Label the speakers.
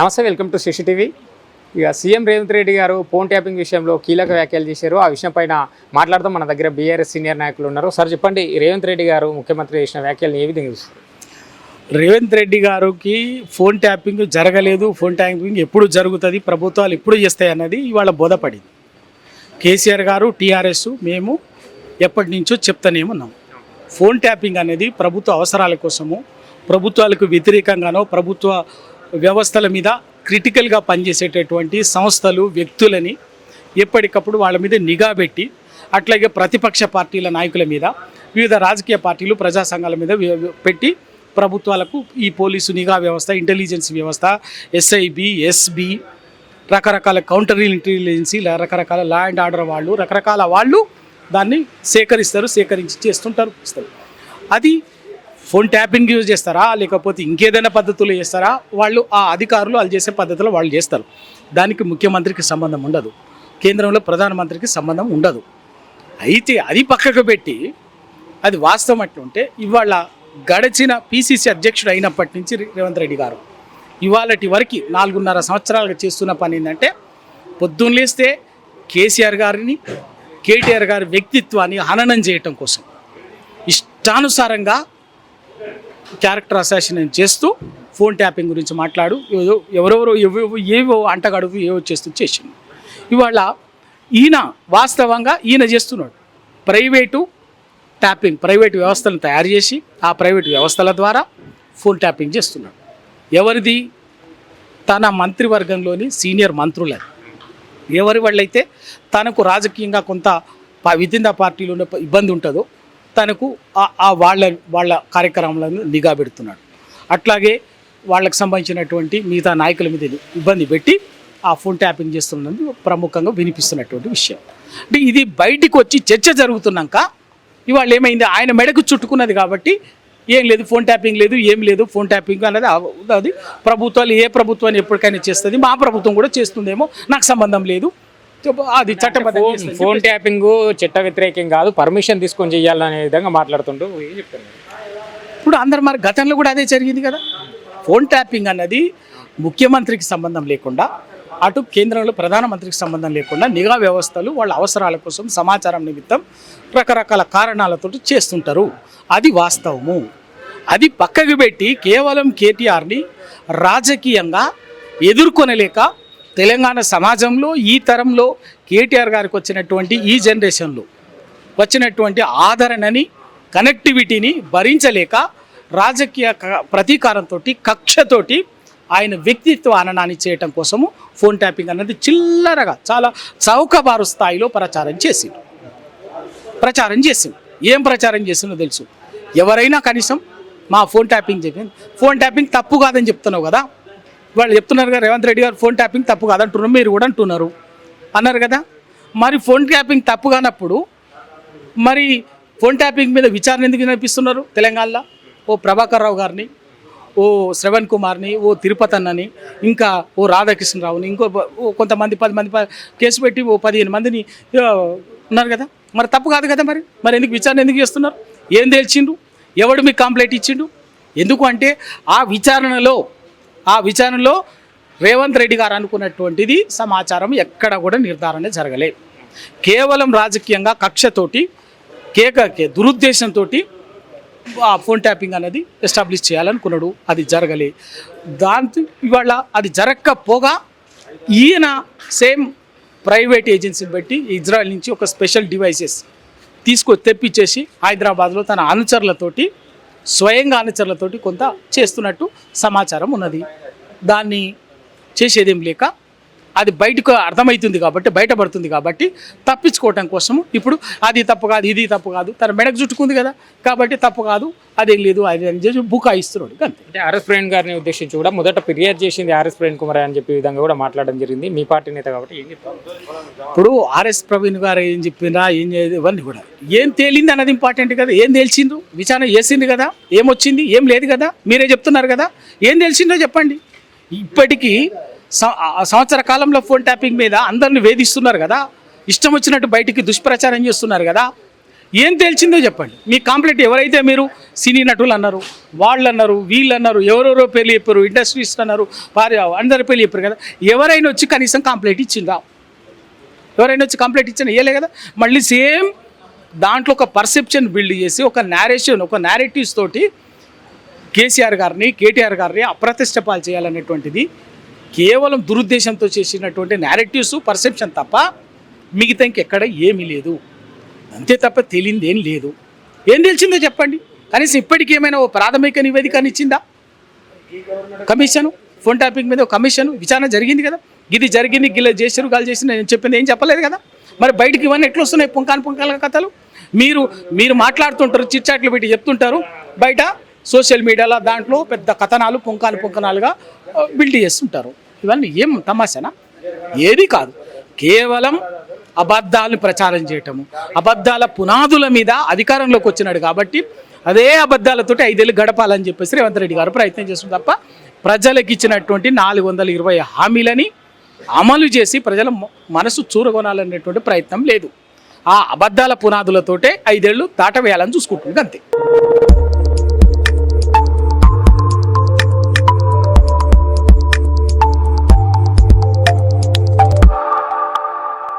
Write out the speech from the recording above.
Speaker 1: నమస్తే welcome to Sashi TV ఇక CM Revanth Reddy garu phone tapping విషయంలో కీలక వ్యాఖ్యలు చేశారు. ఆ విషయం పైన మాట్లాడుతూ మన దగ్గర బీఆర్ఎస్ సీనియర్ నాయకులు ఉన్నారు. సార్ చెప్పండి రేవంత్ రెడ్డి గారు ముఖ్యమంత్రి చేసిన వ్యాఖ్యలను ఏ విధంగా చూస్తారు
Speaker 2: రేవంత్ రెడ్డి గారికి ఫోన్ ట్యాపింగ్ జరగలేదు. ఫోన్ ట్యాపింగ్ ఎప్పుడు జరుగుతుంది ప్రభుత్వాలు ఎప్పుడు చేస్తాయి అన్నది ఇవాళ బోధపడింది. కేసీఆర్ గారు టీఆర్ఎస్ మేము ఎప్పటి నుంచో చెప్తానే ఉన్నాం. ఫోన్ ట్యాపింగ్ అనేది ప్రభుత్వ అవసరాల కోసము ప్రభుత్వాలకు వ్యతిరేకంగానో ప్రభుత్వ వ్యవస్థల మీద క్రిటికల్గా పనిచేసేటటువంటి సంస్థలు వ్యక్తులని ఎప్పటికప్పుడు వాళ్ళ మీద నిఘా పెట్టి అట్లాగే ప్రతిపక్ష పార్టీల నాయకుల మీద వివిధ రాజకీయ పార్టీలు ప్రజా సంఘాల మీద పెట్టి ప్రభుత్వాలకు ఈ పోలీసు నిఘా వ్యవస్థ ఇంటెలిజెన్స్ వ్యవస్థ ఎస్ఐబి ఎస్బి రకరకాల కౌంటర్ ఇంటెలిజెన్సీ రకరకాల లా అండ్ ఆర్డర్ వాళ్ళు రకరకాల వాళ్ళు దాన్ని సేకరిస్తారు సేకరించి చేస్తుంటారు. ఇస్తారు అది ఫోన్ ట్యాపింగ్ యూజ్ చేస్తారా? లేకపోతే ఇంకేదైనా పద్ధతులు చేస్తారా? వాళ్ళు ఆ అధికారులు వాళ్ళు చేసే పద్ధతిలో వాళ్ళు చేస్తారు. దానికి ముఖ్యమంత్రికి సంబంధం ఉండదు. కేంద్రంలో ప్రధానమంత్రికి సంబంధం ఉండదు. అయితే అది పక్కకు పెట్టి అది వాస్తవం అట్లుంటే ఇవాళ గడిచిన పీసీసీ అధ్యక్షుడు అయినప్పటి నుంచి రేవంత్ రెడ్డి గారు ఇవాళటి వరకు నాలుగున్నర సంవత్సరాలుగా చేస్తున్న పని ఏంటంటే పొద్దున్న లేస్తే కేసీఆర్ గారిని కేటీఆర్ గారి వ్యక్తిత్వాన్ని హననం చేయటం కోసం. ఇష్టానుసారంగా క్యారెక్టర్ అసాసినేట్ చేస్తూ ఫోన్ ట్యాపింగ్ గురించి మాట్లాడు ఎవరెవరో ఏవో ఏవో అంటగడుగు ఏవో చేస్తూ చేసింది ఇవాళ ఈయన వాస్తవంగా ఈయన చేస్తున్నాడు. ప్రైవేటు ట్యాపింగ్ ప్రైవేట్ వ్యవస్థలను తయారు చేసి ఆ ప్రైవేట్ వ్యవస్థల ద్వారా ఫోన్ ట్యాపింగ్ చేస్తున్నాడు. ఎవరిది? తన మంత్రివర్గంలోని సీనియర్ మంత్రులది. ఎవరి వాళ్ళైతే తనకు రాజకీయంగా కొంత విధింద పార్టీలో ఉన్న ఇబ్బంది ఉంటుందో తనకు ఆ- ఆ వాళ్ళ వాళ్ళ కార్యక్రమాలను నిఘా పెడుతున్నాడు. అట్లాగే వాళ్ళకి సంబంధించినటువంటి మిగతా నాయకుల మీద ఇబ్బంది పెట్టి ఆ ఫోన్ ట్యాపింగ్ చేస్తున్నది ప్రముఖంగా వినిపిస్తున్నటువంటి విషయం. అంటే ఇది బయటికి వచ్చి చర్చ జరుగుతున్నాక ఇవాళ ఏమైంది? ఆయన మెడకు చుట్టుకున్నది కాబట్టి ఏం లేదు ఫోన్ ట్యాపింగ్ లేదు ఏం లేదు ఫోన్ ట్యాపింగ్ అనేది అది ప్రభుత్వాలు ఏ ప్రభుత్వాన్ని ఎప్పటికైనా చేస్తుంది మా ప్రభుత్వం కూడా చేస్తుందేమో నాకు సంబంధం లేదు. అది చట్టబద్ధంగా
Speaker 1: ఫోన్ ట్యాపింగ్ చట్ట వ్యతిరేకం కాదు పర్మిషన్ తీసుకొని చేయాలనే విధంగా మాట్లాడుతుంటూ ఏం చెప్తారు
Speaker 2: ఇప్పుడు అందరు మరి గతంలో కూడా అదే జరిగింది కదా? ఫోన్ ట్యాపింగ్ అన్నది ముఖ్యమంత్రికి సంబంధం లేకుండా అటు కేంద్రంలో ప్రధానమంత్రికి సంబంధం లేకుండా నిఘా వ్యవస్థలు వాళ్ళ అవసరాల కోసం సమాచారం నిమిత్తం రకరకాల కారణాలతో చేస్తుంటారు. అది వాస్తవము. అది పక్కకు పెట్టి కేవలం కేటీఆర్ని రాజకీయంగా ఎదుర్కొనలేక తెలంగాణ సమాజంలో ఈ తరంలో కేటీఆర్ గారికి వచ్చినటువంటి ఈ జనరేషన్లో వచ్చినటువంటి ఆదరణని కనెక్టివిటీని భరించలేక రాజకీయ ప్రతీకారంతో కక్షతోటి ఆయన వ్యక్తిత్వ అననాన్ని చేయటం కోసము ఫోన్ ట్యాపింగ్ అన్నది చిల్లరగా చాలా చౌకబారు స్థాయిలో ప్రచారం చేసింది ప్రచారం చేసింది ఏం ప్రచారం చేసిందో తెలుసు? ఎవరైనా కనీసం మా ఫోన్ ట్యాపింగ్ చెప్పింది ఫోన్ ట్యాపింగ్ తప్పు కాదని చెప్తున్నావు కదా? వాళ్ళు చెప్తున్నారు కదా రేవంత్ రెడ్డి గారు ఫోన్ ట్యాపింగ్ తప్పు కాదంటున్నారు మీరు కూడా అంటున్నారు. అన్నారు కదా? మరి ఫోన్ ట్యాపింగ్ తప్పు కానప్పుడు మరి ఫోన్ ట్యాపింగ్ మీద విచారణ ఎందుకు నడిపిస్తున్నారు తెలంగాణలో? ఓ ప్రభాకర్ రావు గారిని ఓ శ్రవణ్ కుమార్ని ఓ తిరుపతి అన్నని ఇంకా ఓ రాధాకృష్ణరావుని ఇంకో ఓ కొంతమంది పది మంది ప- కేసు పెట్టి ఓ పదిహేను మందిని ఉన్నారు కదా? మరి తప్పు కాదు కదా మరి? మరి ఎందుకు విచారణ ఎందుకు చేస్తున్నారు? ఏం తెలిసిండు ఎవడు మీకు కంప్లైంట్ ఇచ్చిండు? ఎందుకు అంటే ఆ విచారణలో ఆ విచారణలో రేవంత్ రెడ్డి గారు అనుకున్నటువంటిది సమాచారం ఎక్కడ కూడా నిర్ధారణ జరగలేదు కేవలం రాజకీయంగా కక్షతోటి కేక దురుద్దేశంతో ఫోన్ ట్యాపింగ్ అనేది ఎస్టాబ్లిష్ చేయాలనుకున్నాడు. అది జరగలే. దాంతో ఇవాళ అది జరగకపోగా ఈయన సేమ్ ప్రైవేట్ ఏజెన్సీని బట్టి ఇజ్రాయెల్ నుంచి ఒక స్పెషల్ డివైసెస్ తీసుకొచ్చి తెప్పించేసి హైదరాబాద్లో తన అనుచరులతోటి స్వయంగా అనుచరులతోటి కొంత చేస్తున్నట్టు సమాచారం ఉన్నది. దాన్ని చేసేదేం లేక అది బయటకు అర్థమవుతుంది కాబట్టి బయటపడుతుంది కాబట్టి తప్పించుకోవటం కోసం ఇప్పుడు అది తప్పు కాదు ఇది తప్పు కాదు తన మెడకు చుట్టుకుంది కదా కాబట్టి తప్పు కాదు అదేం లేదు అది అని చెప్పి బుకాయిస్తున్నాడు అంతే.
Speaker 1: అంటే ఆర్ఎస్ ప్రవీణ్ గారిని ఉద్దేశించి కూడా మొదట ఫిర్యాదు చేసింది ఆర్ఎస్ ప్రవీణ్ కుమార్ అని చెప్పే విధంగా కూడా మాట్లాడడం జరిగింది. మీ పార్టీ నేత కాబట్టి ఏం చెప్తారు?
Speaker 2: ఇప్పుడు ఆర్ఎస్ ప్రవీణ్ గారు ఏం చెప్పినా ఏం చేయదు ఇవన్నీ కూడా ఏం తేలింది అన్నది ఇంపార్టెంట్ కదా ఏం తెలిసిండ్రు విచారణ చేసింది కదా ఏమొచ్చింది ఏం లేదు కదా మీరే చెప్తున్నారు కదా ఏం తెలిసిందో చెప్పండి. ఇప్పటికీ సంవత్సర కాలంలో ఫోన్ ట్యాపింగ్ మీద అందరిని వేధిస్తున్నారు కదా. ఇష్టం వచ్చినట్టు బయటికి దుష్ప్రచారం చేస్తున్నారు కదా. ఏం తెలిసిందో చెప్పండి. మీ కాంప్లైంట్ ఎవరైతే మీరు సినీ నటులు అన్నారు వాళ్ళు అన్నారు వీళ్ళు అన్నారు ఎవరెవరో పేర్లు చెప్పారు ఇండస్ట్రీస్ అన్నారు వారి అందరి పేర్లు చెప్పారు కదా. ఎవరైనా వచ్చి కనీసం కంప్లైంట్ ఇచ్చిందా? ఎవరైనా వచ్చి కంప్లైంట్ ఇచ్చినా ఇవ్వలే కదా. మళ్ళీ సేమ్ దాంట్లో ఒక పర్సెప్షన్ బిల్డ్ చేసి ఒక నేరేషన్ ఒక నేరేటివ్స్ తోటి కేసీఆర్ గారిని కేటీఆర్ గారిని అప్రతిష్టపాలు చేయాలనేటువంటిది కేవలం దురుద్దేశంతో చేసినటువంటి నేరేటివ్స్ పర్సెప్షన్ తప్ప మిగతా ఇంకెక్కడ ఏమీ లేదు. అంతే తప్ప తెలియంది లేదు. ఏం తెలిసిందో చెప్పండి. కనీసం ఇప్పటికీ ఏమైనా ఓ ప్రాథమిక నివేదికని ఇచ్చిందా? కమిషన్ ఫోన్ టాపిక్ మీద కమిషన్ విచారణ జరిగింది కదా. ఇది జరిగింది గిల్ల చేసారు గాలి చేసిన నేను చెప్పింది ఏం చెప్పలేదు కదా. మరి బయటికి ఇవన్నీ ఎట్లా వస్తున్నాయి పుంకాను పుంకాల కథలు? మీరు మీరు మాట్లాడుతుంటారు చిట్చాట్లు పెట్టి చెప్తుంటారు. బయట సోషల్ మీడియాలో దాంట్లో పెద్ద కథనాలు పుంకాలు పుంకనాలుగా బిల్డ్ చేస్తుంటారు. ఇవన్నీ ఏం తమాషానా? ఏది కాదు. కేవలం అబద్ధాలను ప్రచారం చేయటము. అబద్ధాల పునాదుల మీద అధికారంలోకి వచ్చినాడు కాబట్టి అదే అబద్ధాలతోటి ఐదేళ్ళు గడపాలని చెప్పేసి రేవంత్ రెడ్డి గారు ప్రయత్నం చేస్తుంది తప్ప ప్రజలకు ఇచ్చినటువంటి నాలుగు వందల ఇరవై హామీలని అమలు చేసి ప్రజల మనసు చూరగొనాలనేటువంటి ప్రయత్నం లేదు. ఆ అబద్ధాల పునాదులతోటే ఐదేళ్ళు దాటవేయాలని చూసుకుంటుంది అంతే.